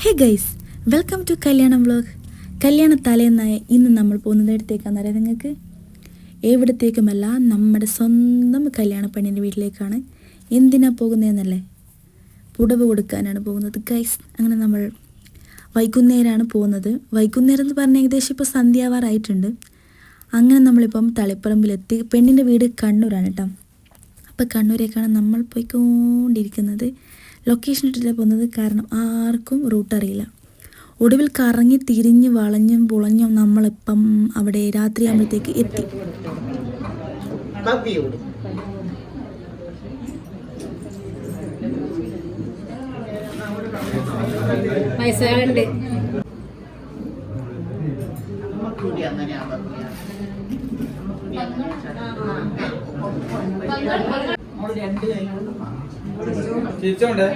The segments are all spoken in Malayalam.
Hey guys welcome to kalyanam vlog കല്യാണ തലേന്നായ ഇന്ന് നമ്മൾ പോകുന്നത് എടുത്തേക്കാന്ന് അറിയാം നിങ്ങൾക്ക്? എവിടത്തേക്കുമല്ല നമ്മുടെ സ്വന്തം കല്യാണ പെണ്ണിന്റെ വീട്ടിലേക്കാണ്. എന്തിനാ പോകുന്നതെന്നല്ലേ പുടവ് കൊടുക്കാനാണ് പോകുന്നത്. ഗൈസ് അങ്ങനെ നമ്മൾ വൈകുന്നേരമാണ് പോകുന്നത്. വൈകുന്നേരം എന്ന് പറഞ്ഞാൽ ഏകദേശം ഇപ്പോൾ സന്ധ്യാവാറായിട്ടുണ്ട്. അങ്ങനെ നമ്മളിപ്പം തളിപ്പറമ്പിലെത്തി. പെണ്ണിന്റെ വീട് കണ്ണൂരാണ് കേട്ടോ. അപ്പോൾ കണ്ണൂരേക്കാണ് നമ്മൾ പോയിക്കൊണ്ടിരിക്കുന്നത്. ലൊക്കേഷൻ ഇട്ടില്ല പോകുന്നത്? കാരണം ആർക്കും റൂട്ട് അറിയില്ല. ഒടുവിൽ കറങ്ങി തിരിഞ്ഞ് വളഞ്ഞും പുളഞ്ഞും നമ്മളിപ്പം അവിടെ രാത്രിയാകുമ്പോഴത്തേക്ക് എത്തി. പൈസ നമ്മൾ രണ്ട് ചിരിച്ചോണ്ട്?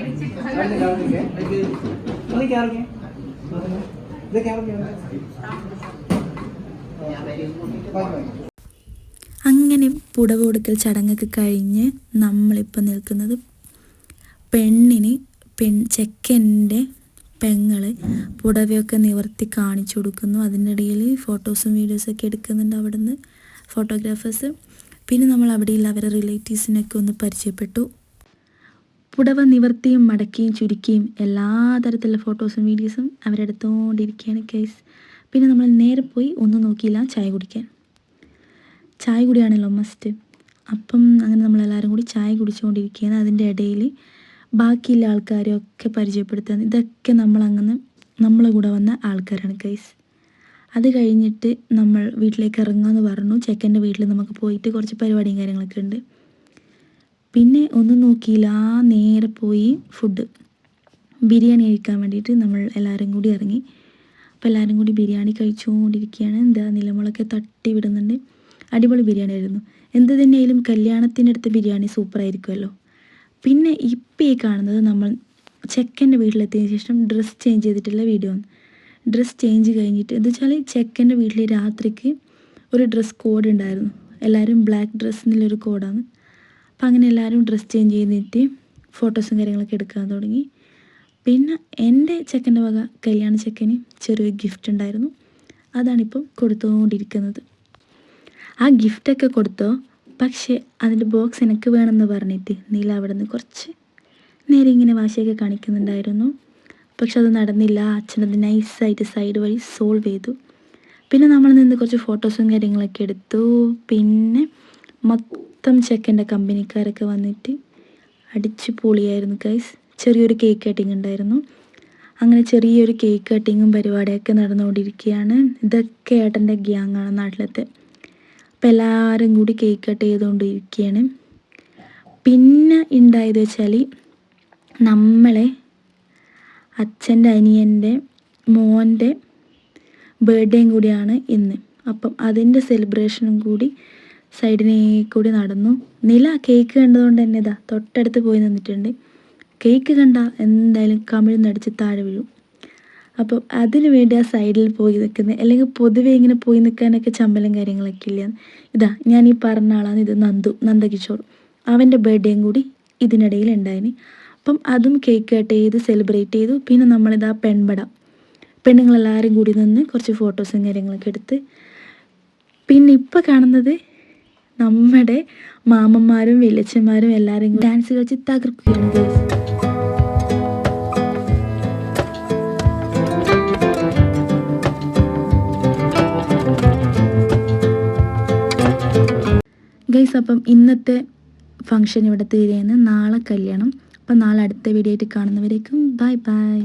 അങ്ങനെ പുടവ കൊടുക്കൽ ചടങ്ങൊക്കെ കഴിഞ്ഞ് നമ്മളിപ്പോൾ നിൽക്കുന്നത് പെണ്ണിന് പെൺ ചെക്കന്റെ പെങ്ങൾ പുടവയൊക്കെ നിവർത്തി കാണിച്ചു കൊടുക്കുന്നു. അതിനിടയിൽ ഫോട്ടോസും വീഡിയോസൊക്കെ എടുക്കുന്നുണ്ട് അവിടുന്ന്. ഫോട്ടോഗ്രാഫേഴ്സ് പിന്നെ നമ്മൾ അവിടെയുള്ള അവരെ റിലേറ്റീവ്സിനൊക്കെ ഒന്ന് പരിചയപ്പെട്ടു. പുടവ നിവർത്തിയും മടക്കിയും ചുരുക്കിയും എല്ലാ തരത്തിലുള്ള ഫോട്ടോസും വീഡിയോസും അവരെടുത്തുകൊണ്ടിരിക്കുകയാണ് കേസ് പിന്നെ നമ്മൾ നേരെ പോയി ഒന്നും നോക്കിയില്ല ചായ കുടിക്കാൻ. ചായ കുടിയാണല്ലോ മസ്റ്റ് അപ്പം അങ്ങനെ നമ്മളെല്ലാവരും കൂടി ചായ കുടിച്ചുകൊണ്ടിരിക്കുകയാണ് അതിന്റെ ഇടയിൽ ബാക്കിയുള്ള ആൾക്കാരെയൊക്കെ പരിചയപ്പെടുത്തുന്നത് ഇതൊക്കെ നമ്മളങ്ങനെ നമ്മളെ കൂടെ വന്ന ആൾക്കാരാണ് ഗൈസ് അത് കഴിഞ്ഞിട്ട് നമ്മൾ വീട്ടിലേക്ക് ഇറങ്ങാമെന്ന് പറഞ്ഞു. ചെക്കന്റെ വീട്ടിൽ നമുക്ക് പോയിട്ട് കുറച്ച് പരിപാടിയും കാര്യങ്ങളൊക്കെ ഉണ്ട്. പിന്നെ ഒന്നും നോക്കിയില്ല. നേരെ പോയി ഫുഡ് ബിരിയാണി കഴിക്കാൻ വേണ്ടിയിട്ട് നമ്മൾ എല്ലാവരും കൂടി ഇറങ്ങി. അപ്പോൾ എല്ലാവരും കൂടി ബിരിയാണി കഴിച്ചുകൊണ്ടിരിക്കുകയാണ്. എന്താ നിലമുളക്കെ തട്ടി വിടുന്നുണ്ട്. അടിപൊളി ബിരിയാണി ആയിരുന്നു. എന്ത് തന്നെയായാലും കല്യാണത്തിനടുത്ത് ബിരിയാണി സൂപ്പറായിരിക്കുമല്ലോ പിന്നെ ഇപ്പം ഈ കാണുന്നത് നമ്മൾ ചെക്കന്റെ വീട്ടിലെത്തിയതിന് ശേഷം ഡ്രസ്സ് ചേഞ്ച് ചെയ്തിട്ടുള്ള വീഡിയോ ആണ്. ഡ്രസ്സ് ചേഞ്ച് കഴിഞ്ഞിട്ട് എന്താ വെച്ചാൽ ചെക്കന്റെ വീട്ടിൽ രാത്രിക്ക് ഒരു ഡ്രസ്സ് കോഡ് ഉണ്ടായിരുന്നു. എല്ലാവരും ബ്ലാക്ക് ഡ്രസ്സ് എന്നുള്ളൊരു കോഡാണ് അപ്പം അങ്ങനെ എല്ലാവരും ഡ്രസ്സ് ചേഞ്ച് ചെയ്തിട്ട് ഫോട്ടോസും കാര്യങ്ങളൊക്കെ എടുക്കാൻ തുടങ്ങി. പിന്നെ എന്റെ ചെക്കന്റെ വക കല്യാണ ചെക്കന് ചെറിയൊരു ഗിഫ്റ്റ് ഉണ്ടായിരുന്നു. അതാണിപ്പം കൊടുത്തുകൊണ്ടിരിക്കുന്നത്. ആ ഗിഫ്റ്റൊക്കെ കൊടുത്തോ? പക്ഷേ അതിന്റെ ബോക്സ് എനിക്ക് വേണമെന്ന് പറഞ്ഞിട്ട് നീല അവിടെ നിന്ന് കുറച്ച് നേരെ ഇങ്ങനെ വാശിയൊക്കെ കാണിക്കുന്നുണ്ടായിരുന്നു. പക്ഷെ അത് നടന്നില്ല. അച്ഛനത് നൈസായിട്ട് സൈഡ് വഴി സോൾവ് ചെയ്തു. പിന്നെ നമ്മൾ നിന്ന് കുറച്ച് ഫോട്ടോസും കാര്യങ്ങളൊക്കെ എടുത്തു. പിന്നെ മൊത്തം ചെക്കന്റെ കമ്പനിക്കാരൊക്കെ വന്നിട്ട് അടിച്ചു പൊളിയായിരുന്നു ഗൈസ് ചെറിയൊരു കേക്ക് കട്ടിങ് ഉണ്ടായിരുന്നു. അങ്ങനെ ചെറിയൊരു കേക്ക് കട്ടിങ്ങും പരിപാടിയൊക്കെ നടന്നുകൊണ്ടിരിക്കുകയാണ്. ഇതൊക്കെ ഏട്ടന്റെ ഗ്യാങ്ങാണ് നാട്ടിലത്തെ. അപ്പം എല്ലാവരും കൂടി കേക്ക് കട്ട് ചെയ്തുകൊണ്ടിരിക്കുകയാണ്. പിന്നെ ഉണ്ടായത് വെച്ചാൽ നമ്മളെ അച്ഛന്റെ അനിയന്റെ മോന്റെ ബർത്ത്ഡേയും കൂടിയാണ് ഇന്ന്. അപ്പം അതിന്റെ സെലിബ്രേഷനും കൂടി സൈഡിനെ കൂടി നടന്നു. നില കേക്ക് കണ്ടതുകൊണ്ട് തന്നെ ഇതാ തൊട്ടടുത്ത് പോയി നിന്നിട്ടുണ്ട്. കേക്ക് കണ്ട എന്തായാലും കമിഴ്ന്നടിച്ച് താഴെ വീഴും. അപ്പം അതിന് വേണ്ടി ആ സൈഡിൽ പോയി നിൽക്കുന്നത് അല്ലെങ്കിൽ പൊതുവേ ഇങ്ങനെ പോയി നിൽക്കാനൊക്കെ ചമ്പലും കാര്യങ്ങളൊക്കെ ഇല്ല ഇതാ ഞാൻ ഈ പറഞ്ഞ ആളാണ് ഇത് നന്ദു നന്ദകിഷോർ. അവന്റെ ബർത്ത്ഡേയും കൂടി ഇതിനിടയിൽ ഉണ്ടായിന്. അപ്പം അതും കേക്ക് കട്ട് ചെയ്ത് സെലിബ്രേറ്റ് ചെയ്തു. പിന്നെ നമ്മളിതാ പെൺപട പെണ്ണുങ്ങളെല്ലാവരും കൂടി നിന്ന് കുറച്ച് ഫോട്ടോസും കാര്യങ്ങളൊക്കെ എടുത്ത്. പിന്നെ ഇപ്പോൾ കാണുന്നത് നമ്മുടെ മാമന്മാരും വലിയച്ഛന്മാരും എല്ലാവരും ഡാൻസ് കളിച്ച് തകർക്കുകയാണ്. ഗൈസ് അപ്പം ഇന്നത്തെ ഫങ്ഷൻ ഇവിടെ തീരുകയാണ്. നാളെ കല്യാണം. അപ്പം നാളെ അടുത്ത വീഡിയോ ആയിട്ട് കാണുന്നവരേക്കും ബൈ ബൈ